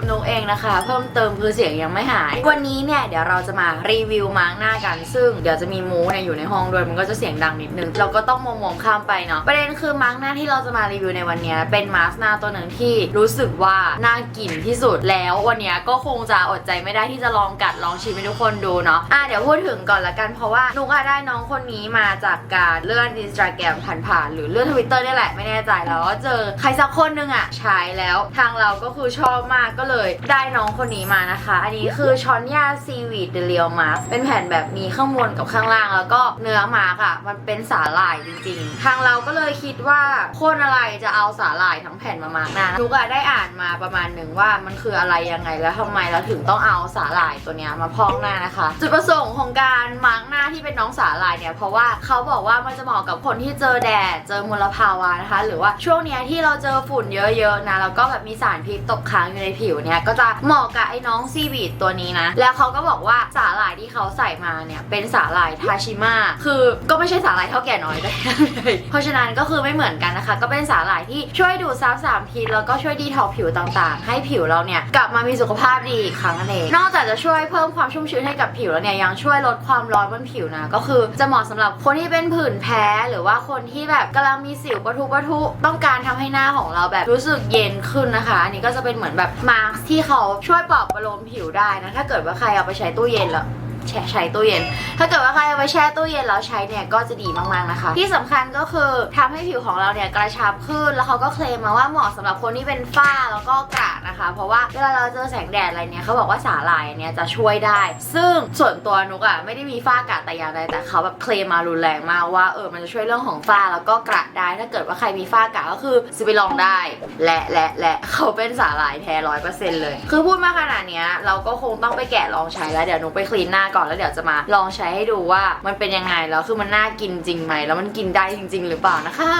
กับนุกเองนะคะ เพิ่มเติมคือเสียงยังไม่หาย วันนี้เนี่ยเดี๋ยวเราจะมารีวิวมาร์กหน้ากัน ซึ่งเดี๋ยวจะมีมูเนี่ยอยู่ในห้องด้วยมันก็จะเสียงดังนิดนึง เราก็ต้องมองมองข้ามไปเนาะประเด็นคือมาร์กหน้าที่เราจะมารีวิวในวันนี้เป็นมาร์กหน้าตัวหนึ่งที่รู้สึกว่าน่ากินที่สุดแล้ววันนี้ก็คงจะอดใจไม่ได้ที่จะลองกัดลองชิมให้ทุกคนดูเนาะอะเดี๋ยวพูดถึงก่อนละกันเพราะว่านุกอะได้น้องคนนี้มาจากการเลื่อนอินสตาแกรมผ่านๆหรือเลื่อนทวิตเตอร์นี่แหละไม่แน่ใจแล้วก็เจอใครสักคนนึงอะใช้แล้วทางเราก็คือชอบมากก็เลยได้น้องคนนี้มานะคะ อันนี้คือช้อนยาซีวีดเดเลียวมาสเป็นแผ่นแบบมีข้างบนกับข้างล่าง แล้วก็เนื้อมาร์กอะมันเป็นสาหร่ายจริงๆ ทางเราก็เลยคิดว่าคนอะไรจะเอาสาหร่ายทั้งแผ่นมามาร์กหน้านุกอะได้อ่านมาประมาณหนึ่งว่ามันคืออะไรยังไงแล้วทำไมเราถึงต้องเอาสาหร่ายตัวเนี้ยมาพอกหน้านะคะ จุดประสงค์ของการมาร์กหน้าที่เป็นน้องสาหร่ายเนี่ยเพราะว่าเขาบอกว่ามันจะเหมาะกับคนที่เจอแดดเจอมลภาวะนะคะ หรือว่าช่วงเนี้ยที่เราเจอฝุ่นเยอะๆนะแล้วก็แบบมีสารพิษตกค้างอยู่ในผิวเนี่ยก็จะเหมาะกับไอ้น้องซีบีดตัวนี้นะ แล้วเขาก็บอกว่าสาหร่ายที่เขาใส่มาเนี่ยเป็นสาหร่ายทาชิมะคือก็ไม่ใช่สาหร่ายเท่าแก่น้อยแต่อย่างใดเพราะฉะนั้นก็คือไม่เหมือนกันนะคะ ก็เป็นสาหร่ายที่ช่วยดูดซับสารพิษแล้วก็ช่วยดีท็อกผิวต่างๆ ให้ผิวเราเนี่ยกลับมามีสุขภาพดีอีกครั้งนั่นเองนอกจากจะช่วยเพิ่มความชุ่มชื้นให้กับผิวแล้วเนี่ยยังช่วยลดความร้อนบนผิวนะก็คือจะเหมาะสำหรับคนที่เป็นผื่นแพ้หรือว่าคนที่แบบกำลังมีสิวปะทุปะทุต้องการทำให้หน้าของเราแบบรู้สึกเย็นขึ้นนะคะ อันนี้ก็จะเป็นเหมือนแบบมาร์ที่เขาช่วยปลอบประโลมผิวได้นะ ถ้าเกิดว่าใครเอาไปใช้ตู้เย็นแล้วแช่ใช้ตู้เย็น ถ้าเกิดว่าใครเอาไปแช่ตู้เย็นแล้วใช้เนี่ยก็จะดีมากๆนะคะ ที่สำคัญก็คือทำให้ผิวของเราเนี่ยกระชับขึ้น แล้วเขาก็เคลมมาว่าเหมาะสำหรับคนที่เป็นฝ้าแล้วก็กระ นะคะ เพราะว่าเวลาเราเจอแสงแดดอะไรเนี่ยเขาบอกว่าสาหร่ายเนี่ยจะช่วยได้ ซึ่งส่วนตัวนุกอะไม่ได้มีฝ้ากระแต่อย่างใดแต่เขาแบบเคลมมารุนแรงมากว่าเออมันจะช่วยเรื่องของฝ้าแล้วก็กระได้ ถ้าเกิดว่าใครมีฝ้ากระก็คือซื้อไปลองได้ และและและเขาเป็นสาหร่ายแท้ร้อยเปอร์เซ็นต์เลย คือพูดมาขนาดเนี้ยเราก็คงต้องไปแกะลองใช้แล้วเดี๋ยวนุกไปคลีนหน้าก่อนแล้วเดี๋ยวจะมาลองใช้ให้ดูว่ามันเป็นยังไงแล้วคือมันน่ากินจริงไหมแล้วมันกินได้จริง ๆ หรือเปล่านะคะ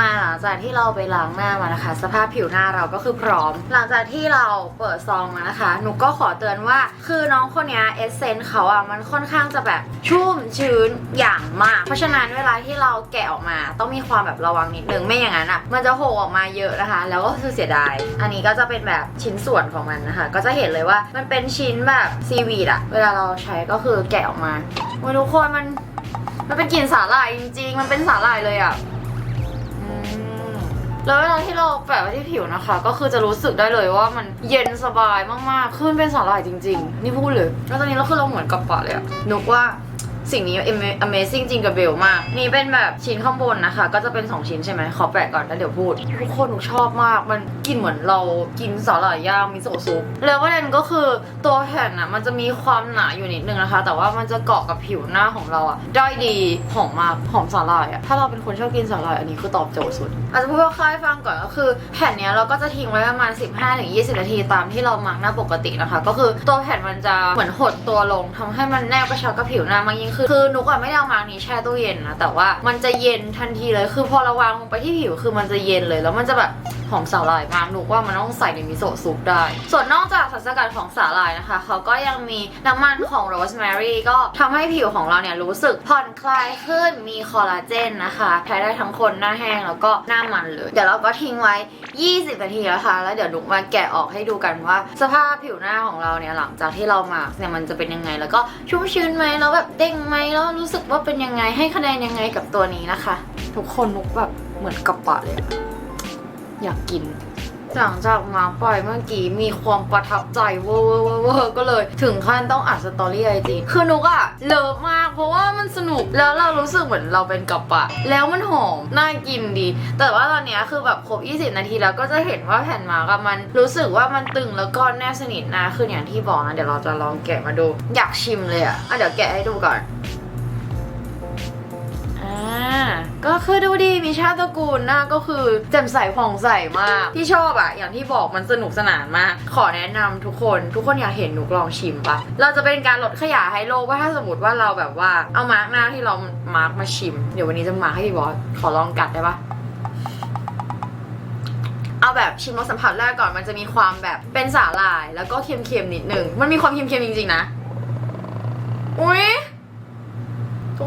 มาหลังจากที่เราไปล้างหน้ามานะคะ สภาพผิวหน้าเราก็คือพร้อม หลังจากที่ที่เราเปิดซองมานะคะ หนูก็ขอเตือนว่า คือน้องคนนี้เอเซนเขาอะมันค่อนข้างจะแบบชุ่มชื้นอย่างมาก เพราะฉะนั้นเวลาที่เราแกะออกมา ต้องมีความแบบระวังนิดนึง ไม่อย่างนั้นอะ มันจะโหออกมาเยอะนะคะ แล้วก็คือเสียดาย อันนี้ก็จะเป็นแบบชิ้นส่วนของมันนะคะ ก็จะเห็นเลยว่ามันเป็นชิ้นแบบซีวีดอะเวลาเราใช้ก็คือแกะออกมาโอ้ยทุกคนมันมันเป็นกลิ่นสาหร่ายจริง ๆ มันเป็นสาหร่ายเลยอะ แล้วเวลาที่เราแปะไว้ที่ผิวนะคะ ก็คือจะรู้สึกได้เลยว่ามันเย็นสบายมากๆ ขึ้นเป็นสาหร่ายจริง ๆ นี่พูดเลย แล้วตอนนี้เราคือเราเหมือนกับปะเลยอะนึกว่า สิ่งนี้ Amazing จริงกับเบลมาก นี่เป็นแบบชิ้นข้างบนนะคะ ก็จะเป็น 2 ชิ้นใช่ไหมขอแปะก่อนแล้วเดี๋ยวพูด ทุกคนหนูชอบมาก มันกินเหมือนเรากินสาหร่ายย่างมิโซะซุปแล้วประเด็นก็คือตัวแผ่นอะมันจะมีความหนาอยู่นิดนึงนะคะ แต่ว่ามันจะเกาะกับผิวหน้าของเราอะได้ดีหอมมากหอมสาหร่ายอะถ้าเราเป็นคนชอบกินสาหร่ายอันนี้คือตอบโจทย์สุด อาจจะพูดว่าค่ายฟังก่อนก็คือ แผ่นเนี้ยเราก็จะทิ้งไว้ประมาณ 15-20 นาทีตามที่เรามาร์กหน้าปกตินะคะ ก็คือตัวแผ่นมันจะเหมือนหดตัวลงทำให้มันแนบกระชับกับผิวหน้ามากยิ่งขึ้นคือนุกอะไม่ได้เอามาร์กนี้แช่ตู้เย็นนะแต่ว่ามันจะเย็นทันทีเลยคือพอเราวางลงไปที่ผิวคือมันจะเย็นเลยแล้วมันจะแบบ หอมสาหร่ายมากนุกว่ามันต้องใส่ในมิโซะซุปได้ ส่วนนอกจากสารสกัดของสาหร่ายนะคะ เขาก็ยังมีน้ำมันของโรสแมรี่ก็ทำให้ผิวของเราเนี่ยรู้สึกผ่อนคลายขึ้นมีคอลลาเจนนะคะใช้ได้ทั้งคนหน้าแห้งแล้วก็หน้ามันเลย เดี๋ยวเราก็ทิ้งไว้ 20 นาทีแล้วค่ะแล้วเดี๋ยวนุกมาแกะออกให้ดูกันว่า สภาพผิวหน้าของเราเนี่ยหลังจากที่เรามาร์กเนี่ยมันจะเป็นยังไง แล้วก็ชุ่มชื้นไหมแล้วแบบเด้งไหมแล้วรู้สึกว่าเป็นยังไงให้คะแนนยังไงกับตัวนี้นะคะ ทุกคนนุกแบบเหมือนกระปะเลย อยากกินหลังจากมาปล่อยเมื่อกี้มีความประทับใจเวอร์เวอร์เวอร์เวอก็เลย ถึงขั้นต้องอัดสตอรี่ไอจีคือนุกอะเลิฟมาก เพราะว่ามันสนุกแล้วเรารู้สึกเหมือนเราเป็นกับปะ แล้วมันหอม น่ากินดี แต่ว่าตอนนี้คือแบบครบ 20 นาทีแล้วก็จะเห็นว่าแผ่นมากับมันรู้สึกว่ามันตึงแล้วก็แนบสนิทนะคืออย่างที่บอกนะเดี๋ยวเราจะลองแกะมาดู อยากชิมเลยอะอะเดี๋ยวแกะให้ดูก่อน มีชาติตระกูลหน้าก็คือแจ่มใสผ่องใสมาก ที่ชอบอะอย่างที่บอกมันสนุกสนานมาก ขอแนะนำทุกคนทุกคนอยากเห็นหนูลองชิมปะเราจะเป็นการลดขยะให้โลกว่าถ้าสมมติว่าเราแบบว่าเอามาร์กหน้าที่เรามาร์กมาชิม เดี๋ยววันนี้จะมาร์กให้พี่บอสขอลองกัดได้ปะเอาแบบชิมรสสัมผัสแรกก่อนมันจะมีความแบบเป็นสาหร่าย แล้วก็เค็มๆนิดนึง มันมีความเค็มๆจริงๆนะ อุ้ย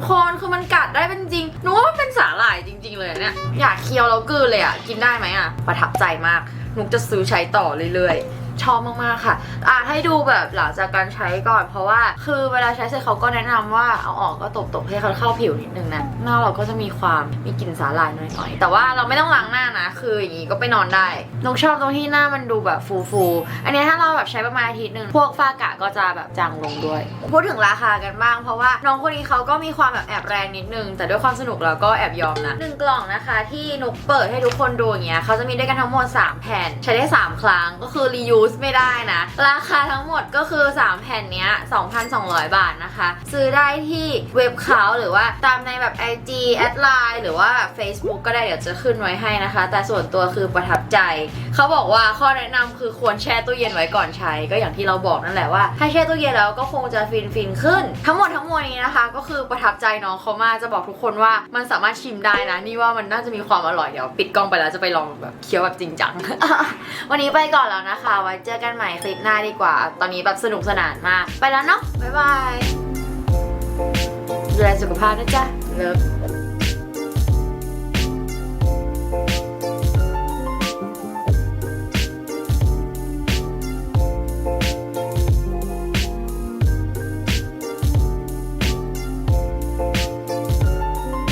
คนคือมันกัดได้เป็นจริงหนูว่ามันเป็นสาหร่ายจริง ๆ เลยเนี่ยอยากเคี้ยวแล้วกลืนเลยอะกินได้ไหมอะประทับใจมากนุกจะซื้อใช้ต่อเรื่อยๆ ชอบมากๆค่ะ อะให้ดูแบบหลังจากการใช้ก่อน เพราะว่าคือเวลาใช้เสร็จเขาก็แนะนำว่าเอาออกก็ตบๆให้เขาเข้าผิวนิดนึงนะหน้าเราก็จะมีความมีกลิ่นสาหร่ายหน่อยๆแต่ว่าเราไม่ต้องล้างหน้านะ คืออย่างนี้ก็ไปนอนได้นกชอบตรงที่หน้ามันดูแบบฟูๆอันนี้ถ้าเราแบบใช้ประมาณอาทิตย์หนึ่งพวกฝ้ากระก็จะแบบจางลงด้วย พูดถึงราคากันบ้าง เพราะว่าน้องคนนี้เขาก็มีความแบบแอบแรงนิดนึง แต่ด้วยความสนุกเราก็แอบยอมนะหนึ่งกล่องนะคะ ที่นุกเปิดให้ทุกคนดูอย่างเงี้ยเขาจะมีด้วยกันทั้งหมด3แผ่นใช้ได้ 3 ครั้งก็คือไม่ได้นะ ราคาทั้งหมดก็คือ 3 แผ่นเนี้ย 2,200 บาทนะคะ ซื้อได้ที่เว็บเขาหรือว่าตามในแบบ IG แอดไลน์หรือว่า Facebook ก็ได้เดี๋ยวจะขึ้นไว้ให้นะคะ แต่ส่วนตัวคือประทับใจ เขาบอกว่าข้อแนะนำคือควรแช่ตู้เย็นไว้ก่อนใช้ ก็อย่างที่เราบอกนั่นแหละว่าถ้าแช่ตู้เย็นแล้วก็คงจะฟินฟินขึ้น ทั้งหมดทั้งมวลนี้นะคะ ก็คือประทับใจน้องเขามากจะบอกทุกคนว่ามันสามารถชิมได้นะ นี่ว่ามันน่าจะมีความอร่อยเดี๋ยว ปิดกล้องไปแล้วจะไปลองแบบเคี้ยวแบบจริงจังวันนี้ไปก่อนแล้วนะคะไว้เจอกันใหม่คลิปหน้าดีกว่า ตอนนี้แบบสนุกสนานมาก ไปแล้วเนาะบ๊ายบายดูแลสุขภาพนะจ๊ะเลิฟ